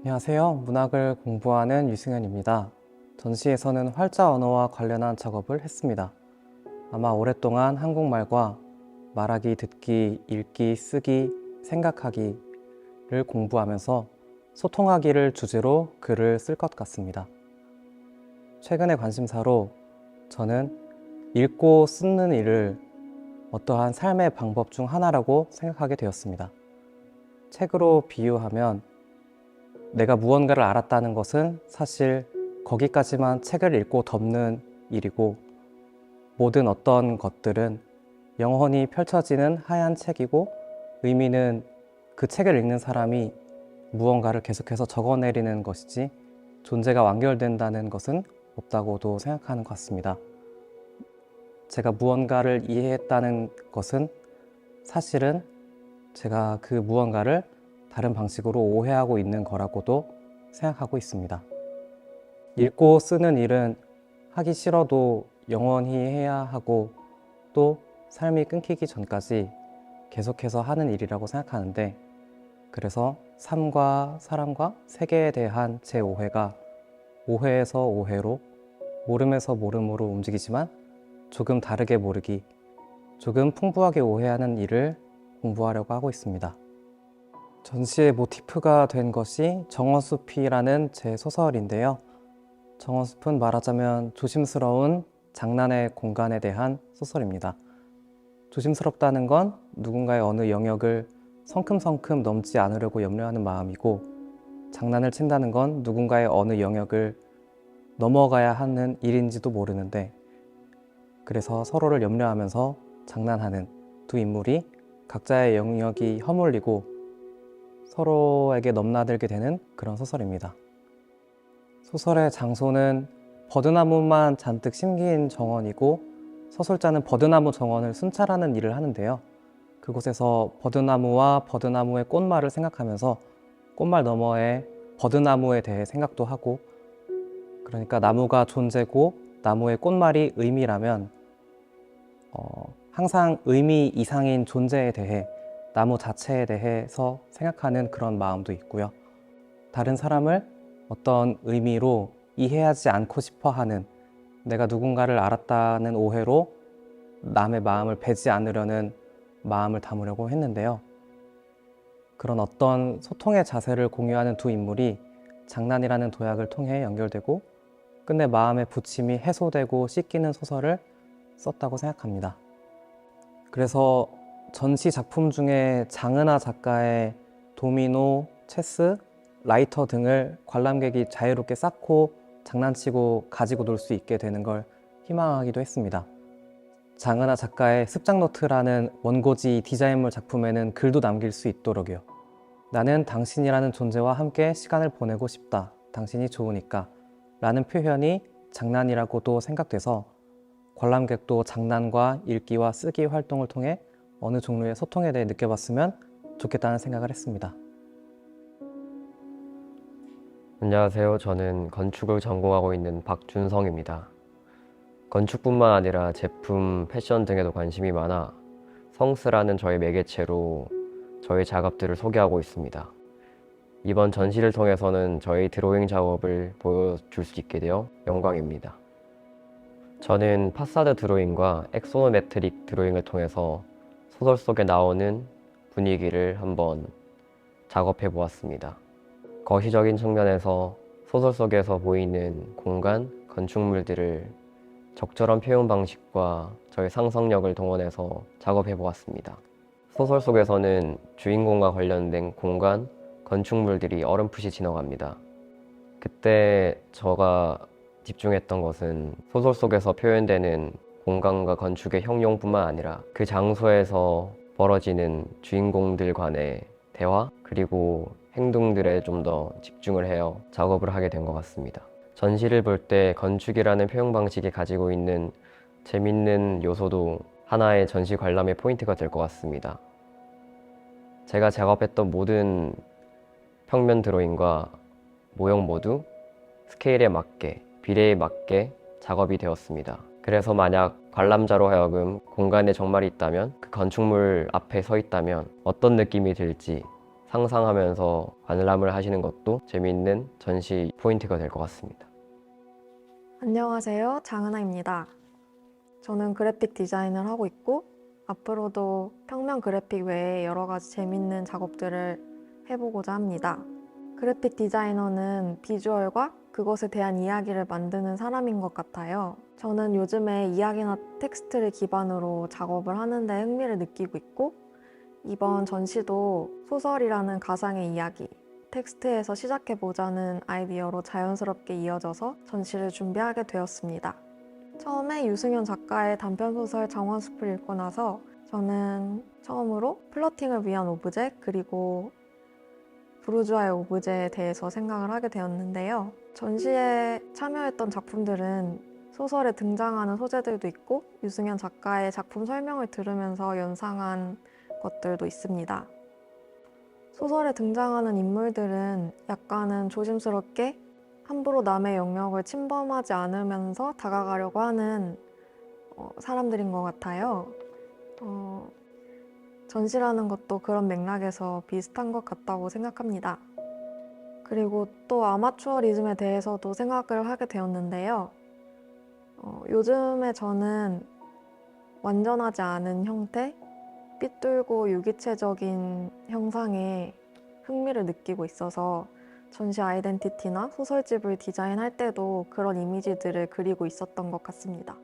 안녕하세요. 문학을 공부하는 유승현입니다. 전시에서는 활자 언어와 관련한 작업을 했습니다. 아마 오랫동안 한국말과 말하기, 듣기, 읽기, 쓰기, 생각하기를 공부하면서 소통하기를 주제로 글을 쓸 것 같습니다. 최근의 관심사로 저는 읽고 쓰는 일을 어떠한 삶의 방법 중 하나라고 생각하게 되었습니다. 책으로 비유하면 내가 무언가를 알았다는 것은 사실 거기까지만 책을 읽고 덮는 일이고 모든 어떤 것들은 영원히 펼쳐지는 하얀 책이고 의미는 그 책을 읽는 사람이 무언가를 계속해서 적어내리는 것이지 존재가 완결된다는 것은 없다고도 생각하는 것 같습니다. 제가 무언가를 이해했다는 것은 사실은 제가 그 무언가를 다른 방식으로 오해하고 있는 거라고도 생각하고 있습니다. 읽고 쓰는 일은 하기 싫어도 영원히 해야 하고 또 삶이 끊기기 전까지 계속해서 하는 일이라고 생각하는데 그래서 삶과 사람과 세계에 대한 제 오해가 오해에서 오해로 모름에서 모름으로 움직이지만 조금 다르게 모르기, 조금 풍부하게 오해하는 일을 공부하려고 하고 있습니다. 전시의 모티프가 된 것이 정원숲이라는 제 소설인데요. 정원숲은 말하자면 조심스러운 장난의 공간에 대한 소설입니다. 조심스럽다는 건 누군가의 어느 영역을 성큼성큼 넘지 않으려고 염려하는 마음이고 장난을 친다는 건 누군가의 어느 영역을 넘어가야 하는 일인지도 모르는데 그래서 서로를 염려하면서 장난하는 두 인물이 각자의 영역이 허물리고 서로에게 넘나들게 되는 그런 소설입니다. 소설의 장소는 버드나무만 잔뜩 심긴 정원이고 서술자는 버드나무 정원을 순찰하는 일을 하는데요. 그곳에서 버드나무와 버드나무의 꽃말을 생각하면서 꽃말 너머에 버드나무에 대해 생각도 하고 그러니까 나무가 존재고 나무의 꽃말이 의미라면 어, 항상 의미 이상인 존재에 대해 나무 자체에 대해서 생각하는 그런 마음도 있고요. 다른 사람을 어떤 의미로 이해하지 않고 싶어 하는 내가 누군가를 알았다는 오해로 남의 마음을 베지 않으려는 마음을 담으려고 했는데요. 그런 어떤 소통의 자세를 공유하는 두 인물이 장난이라는 도약을 통해 연결되고 끝내 마음의 부침이 해소되고 씻기는 소설을 썼다고 생각합니다. 그래서 전시 작품 중에 장은하 작가의 도미노, 체스, 라이터 등을 관람객이 자유롭게 쌓고 장난치고 가지고 놀 수 있게 되는 걸 희망하기도 했습니다. 장은하 작가의 습작노트라는 원고지 디자인물 작품에는 글도 남길 수 있도록요. 나는 당신이라는 존재와 함께 시간을 보내고 싶다. 당신이 좋으니까. 라는 표현이 장난이라고도 생각돼서 관람객도 장난과 읽기와 쓰기 활동을 통해 어느 종류의 소통에 대해 느껴봤으면 좋겠다는 생각을 했습니다. 안녕하세요. 저는 건축을 전공하고 있는 박준성입니다. 건축뿐만 아니라 제품, 패션 등에도 관심이 많아 성스라는 저의 매개체로 저의 작업들을 소개하고 있습니다. 이번 전시를 통해서는 저희 드로잉 작업을 보여줄 수 있게 되어 영광입니다. 저는 파사드 드로잉과 엑소노메트릭 드로잉을 통해서 소설 속에 나오는 분위기를 한번 작업해 보았습니다. 거시적인 측면에서 소설 속에서 보이는 공간, 건축물들을 적절한 표현 방식과 저의 상상력을 동원해서 작업해 보았습니다. 소설 속에서는 주인공과 관련된 공간, 건축물들이 어렴풋이 지나갑니다. 그때 제가 집중했던 것은 소설 속에서 표현되는 공간과 건축의 형용뿐만 아니라 그 장소에서 벌어지는 주인공들 간의 대화 그리고 행동들에 좀 더 집중을 해요 작업을 하게 된 것 같습니다. 전시를 볼 때 건축이라는 표현 방식이 가지고 있는 재밌는 요소도 하나의 전시 관람의 포인트가 될 것 같습니다. 제가 작업했던 모든 평면 드로잉과 모형 모두 스케일에 맞게 비례에 맞게 작업이 되었습니다. 그래서 만약 관람자로 하여금 공간에 정말이 있다면 그 건축물 앞에 서 있다면 어떤 느낌이 들지 상상하면서 관람을 하시는 것도 재미있는 전시 포인트가 될 것 같습니다. 안녕하세요. 장은아입니다. 저는 그래픽 디자인을 하고 있고 앞으로도 평면 그래픽 외에 여러 가지 재밌는 작업들을 해보고자 합니다. 그래픽 디자이너는 비주얼과 그것에 대한 이야기를 만드는 사람인 것 같아요. 저는 요즘에 이야기나 텍스트를 기반으로 작업을 하는데 흥미를 느끼고 있고 이번 전시도 소설이라는 가상의 이야기, 텍스트에서 시작해보자는 아이디어로 자연스럽게 이어져서 전시를 준비하게 되었습니다. 처음에 유승현 작가의 단편소설 정원숲을 읽고 나서 저는 처음으로 플러팅을 위한 오브제 그리고 부르주아의 오브제에 대해서 생각을 하게 되었는데요. 전시에 참여했던 작품들은 소설에 등장하는 소재들도 있고 유승현 작가의 작품 설명을 들으면서 연상한 것들도 있습니다. 소설에 등장하는 인물들은 약간은 조심스럽게 함부로 남의 영역을 침범하지 않으면서 다가가려고 하는 어, 사람들인 것 같아요. 어, 전시라는 것도 그런 맥락에서 비슷한 것 같다고 생각합니다. 그리고 또 아마추어리즘에 대해서도 생각을 하게 되었는데요. 어, 요즘에 저는 완전하지 않은 형태, 삐뚤고 유기체적인 형상에 흥미를 느끼고 있어서 전시 아이덴티티나 소설집을 디자인할 때도 그런 이미지들을 그리고 있었던 것 같습니다.